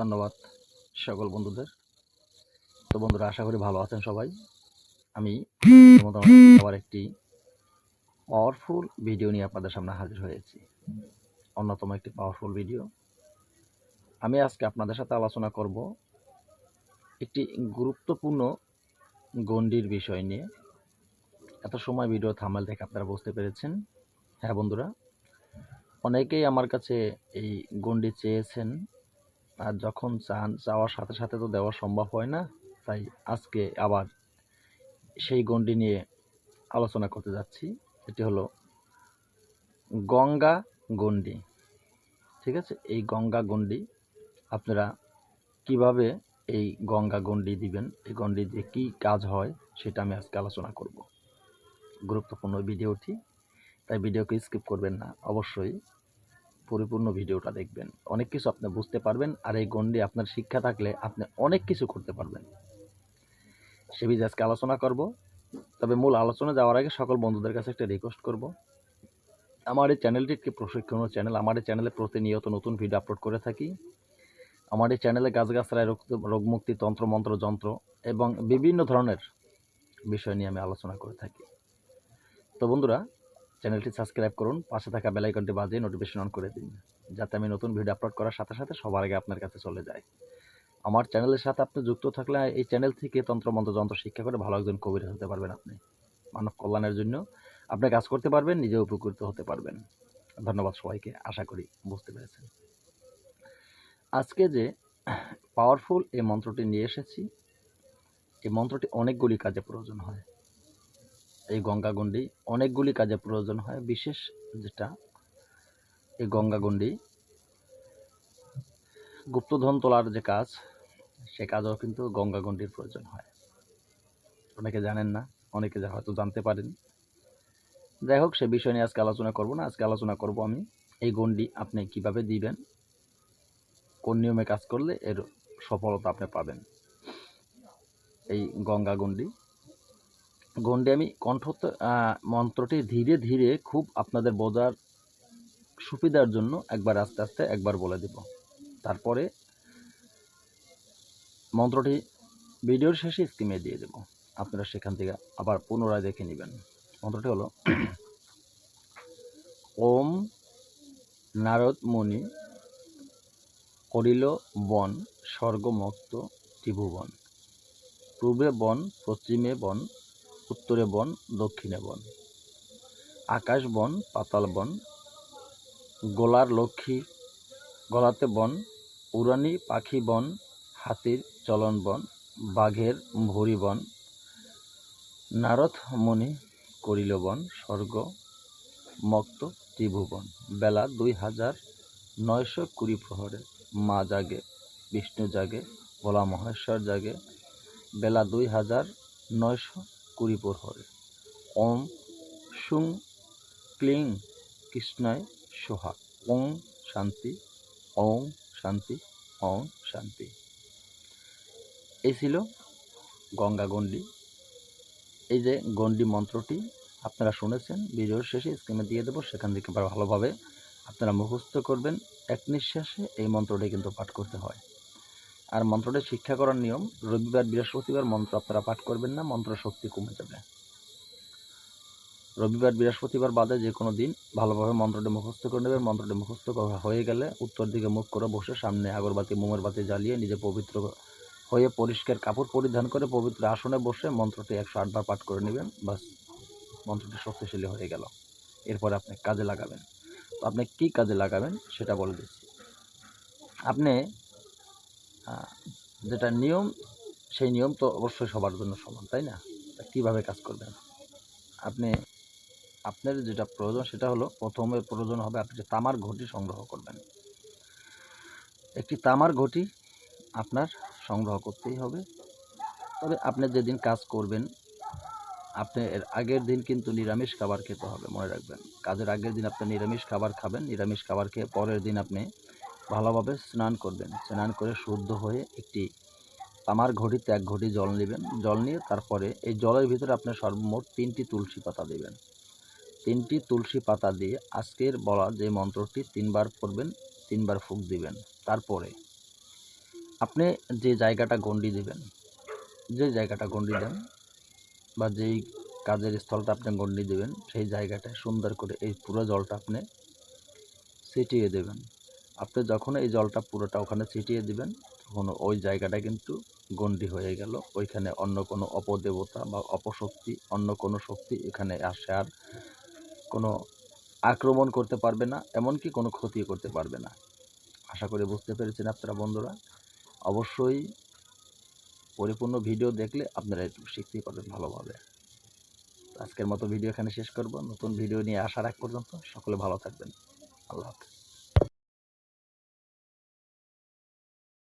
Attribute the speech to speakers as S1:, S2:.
S1: ধন্যবাদ সকল বন্ধুদের। তো বন্ধুরা, আশা করি ভালো আছেন সবাই। আমি আবার একটি পাওয়ারফুল ভিডিও নিয়ে আপনাদের সামনে হাজির হয়েছি। অন্যতম একটি পাওয়ারফুল ভিডিও আমি আজকে আপনাদের সাথে আলোচনা করব একটি গুরুত্বপূর্ণ গণ্ডির বিষয় নিয়ে। এত সময় ভিডিও থামাল দেখে আপনারা বুঝতে পেরেছেন। হ্যাঁ বন্ধুরা, অনেকেই আমার কাছে এই গণ্ডি চেয়েছেন আর যখন চান চাওয়ার সাথে সাথে তো দেওয়া সম্ভব হয় না, তাই আজকে আবার সেই গণ্ডি নিয়ে আলোচনা করতে যাচ্ছি। এটি হলো গঙ্গা গণ্ডি। ঠিক আছে? এই গঙ্গা গণ্ডি আপনারা কীভাবে এই গঙ্গা গণ্ডি দিবেন, এই গণ্ডি দিয়ে কী কাজ হয়, সেটা আমি আজকে আলোচনা করব। গুরুত্বপূর্ণ ভিডিওটি, তাই ভিডিওকে স্কিপ করবেন না। অবশ্যই পরিপূর্ণ ভিডিওটা দেখবেন। অনেক কিছু আপনি বুঝতে পারবেন আর এই গণ্ডি আপনার শিক্ষা থাকলে আপনি অনেক কিছু করতে পারবেন। সে বিষয়ে আজকে আলোচনা করব। তবে মূল আলোচনা যাওয়ার আগে সকল বন্ধুদের কাছে একটা রিকোয়েস্ট করব। আমার এই চ্যানেলটি একটি প্রশিক্ষণীয় চ্যানেল আমার এই চ্যানেলে প্রতিনিয়ত নতুন ভিডিও আপলোড করে থাকি। আমার এই চ্যানেলে গাছগাছরায় রোগ, রোগমুক্তি তন্ত্র, মন্ত্র, যন্ত্র এবং বিভিন্ন ধরনের বিষয় নিয়ে আমি আলোচনা করে থাকি। তো বন্ধুরা চ্যানেলটি সাবস্ক্রাইব করুন, পাশে থাকা বেলাইকনটি বাজিয়ে নোটিফিকেশন অন করে দিন, যাতে আমি নতুন ভিডিও আপলোড করার সাথে সাথে সবার আগে আপনার কাছে চলে যায়। আমার চ্যানেলের সাথে আপনি যুক্ত থাকলে এই চ্যানেল থেকে তন্ত্রমন্ত্র যন্ত্র শিক্ষা করে ভালো একজন কবির হতে পারবেন আপনি। মানব কল্যাণের জন্য আপনি কাজ করতে পারবেন নিজে উপকৃত হতে পারবেন। ধন্যবাদ সবাইকে, আশা করি বুঝতে পেরেছেন। আজকে যে পাওয়ারফুল এই মন্ত্রটি নিয়ে এসেছি, এই মন্ত্রটি অনেকগুলি কাজে প্রয়োজন হয়। এই গঙ্গা গঙ্গাগণ্ডি অনেকগুলি কাজে প্রয়োজন হয়। বিশেষ যেটা, এই গঙ্গাগণ্ডি গুপ্তধন তোলার যে কাজ, সে কাজও কিন্তু গঙ্গা গঙ্গাগণ্ডির প্রয়োজন হয়। অনেকে জানেন না, অনেকে যা হয়তো জানতে পারেন। যাই হোক, সে বিষয় নিয়ে আজকে আলোচনা করব না। আজকে আলোচনা করব আমি, এই গণ্ডি আপনি কীভাবে দিবেন, কোন নিয়মে কাজ করলে এর সফলতা আপনি পাবেন। এই গঙ্গা গণ্ডি গণ্ডি আমি কণ্ঠ মন্ত্রটি ধীরে ধীরে খুব আপনাদের বোঝার সুবিধার জন্য একবার আস্তে আস্তে একবার বলে দেব। তারপরে মন্ত্রটি ভিডিওর শেষে স্কিমে দিয়ে দেব। আপনারা সেখান থেকে আবার পুনরায় দেখে নেবেন। মন্ত্রটি হলো, ওম নারদ মুনি করিল বন স্বর্গমুক্ত ত্রিভুবন। পূর্বে বন, পশ্চিমে বন উত্তরে বন, দক্ষিণে বন। আকাশ বন, পাতাল বন। গোলার লক্ষ্মী, গলাতে বন। উড়ানি, পাখি বন। হাতির চলন বন। বাঘের ভরি বন। নারদ মুনি করিল বন, স্বর্গ। মক্ত ত্রিভুবন। বেলা দুই হাজার নয়শো কুড়ি প্রহরে মা জাগে, বিষ্ণু জাগে, ভোলা মহেশ্বর জাগে। বেলা দুই হাজার নয়শো কুড়ি প্রহরে ওম সুং ক্লিং কৃষ্ণায় সোহা ওং শান্তি ওং শান্তি ওং শান্তি। এই ছিল গঙ্গা গণ্ডি। এই যে গণ্ডি মন্ত্রটি আপনারা শুনেছেন ভিডিওর শেষে স্ক্রিনে দিয়ে দেবো, সেখান থেকে ভালোভাবে আপনারা মুখস্থ করবেন। এক নিঃশ্বাসে এই মন্ত্রটি কিন্তু পাঠ করতে হয়। আর মন্ত্রটি শিক্ষা করার নিয়ম, রবিবার, বৃহস্পতিবার মন্ত্র আপনারা পাঠ করবেন না, মন্ত্র শক্তি কমে যাবে। রবিবার, বৃহস্পতিবার বাদে যে কোনো দিন ভালোভাবে মন্ত্রটি মুখস্থ করে নেবেন। মন্ত্রটি মুখস্থ করা হয়ে গেলে উত্তর দিকে মুখ করে বসে সামনে আগরবাতি, মোমের বাতি জ্বালিয়ে নিজে পবিত্র হয়ে পরিষ্কার কাপড় পরিধান করে পবিত্র আসনে বসে মন্ত্রটি একশো আটবার পাঠ করে নেবেন। বাস, মন্ত্রটি শক্তিশালী হয়ে গেল। এরপরে আপনি কাজে লাগাবেন। তো আপনি কী কাজে লাগাবেন সেটা বলে দিচ্ছি। আপনি যেটা নিয়ম, সেই নিয়ম তো অবশ্যই সবার জন্য সমান, তাই না? কীভাবে কাজ করবেন? আপনি, আপনার যেটা প্রয়োজন সেটা হলো প্রথমে প্রয়োজন হবে আপনি যে তামার ঘটি সংগ্রহ করবেন। একটি তামার ঘটি আপনার সংগ্রহ করতেই হবে। তবে আপনি যেদিন কাজ করবেন, আপনি এর আগের দিন কিন্তু নিরামিষ খাবার খেতে হবে, মনে রাখবেন। কাজের আগের দিন আপনি নিরামিষ খাবার খাবেন, নিরামিষ খাবার খেয়ে পরের দিন আপনি ভালোভাবে স্নান করবেন। স্নান করে শুদ্ধ হয়ে একটি তামার ঘটিতে এক ঘটি জল নেবেন। জল নিয়ে তারপরে এই জলের ভিতরে আপনি সর্বমোট তিনটি তুলসী পাতা দেবেন। তিনটি তুলসী পাতা দিয়ে আজকের বলা যে মন্ত্রটি তিনবার পড়বেন, তিনবার ফুক দিবেন। তারপরে আপনি যে জায়গাটা গন্ডি দিবেন, যে জায়গাটা গন্ডি দেন বা যেই কাজের স্থলটা আপনি গন্ডি দেবেন, সেই জায়গাটায় সুন্দর করে এই পুরো জলটা আপনি ছিটিয়ে দেবেন। আপনি যখন এই জলটা পুরোটা ওখানে ছিটিয়ে দিবেন, তখন ওই জায়গাটা কিন্তু গন্ডি হয়ে গেল। ওইখানে অন্য কোনো অপদেবতা বা অপশক্তি, অন্য কোনো শক্তি এখানে আসে আর কোনো আক্রমণ করতে পারবে না, এমনকি কোনো ক্ষতি করতে পারবে না। আশা করি বুঝতে পেরেছেন আপনারা বন্ধুরা। অবশ্যই পরিপূর্ণ ভিডিও দেখলে আপনারা একটু শিখতেই পারবেন ভালোভাবে। আজকের মতো ভিডিও এখানে শেষ করব। নতুন ভিডিও নিয়ে আসার আগ পর্যন্ত সকলে ভালো থাকবেন। আল্লাহ হাফেজ।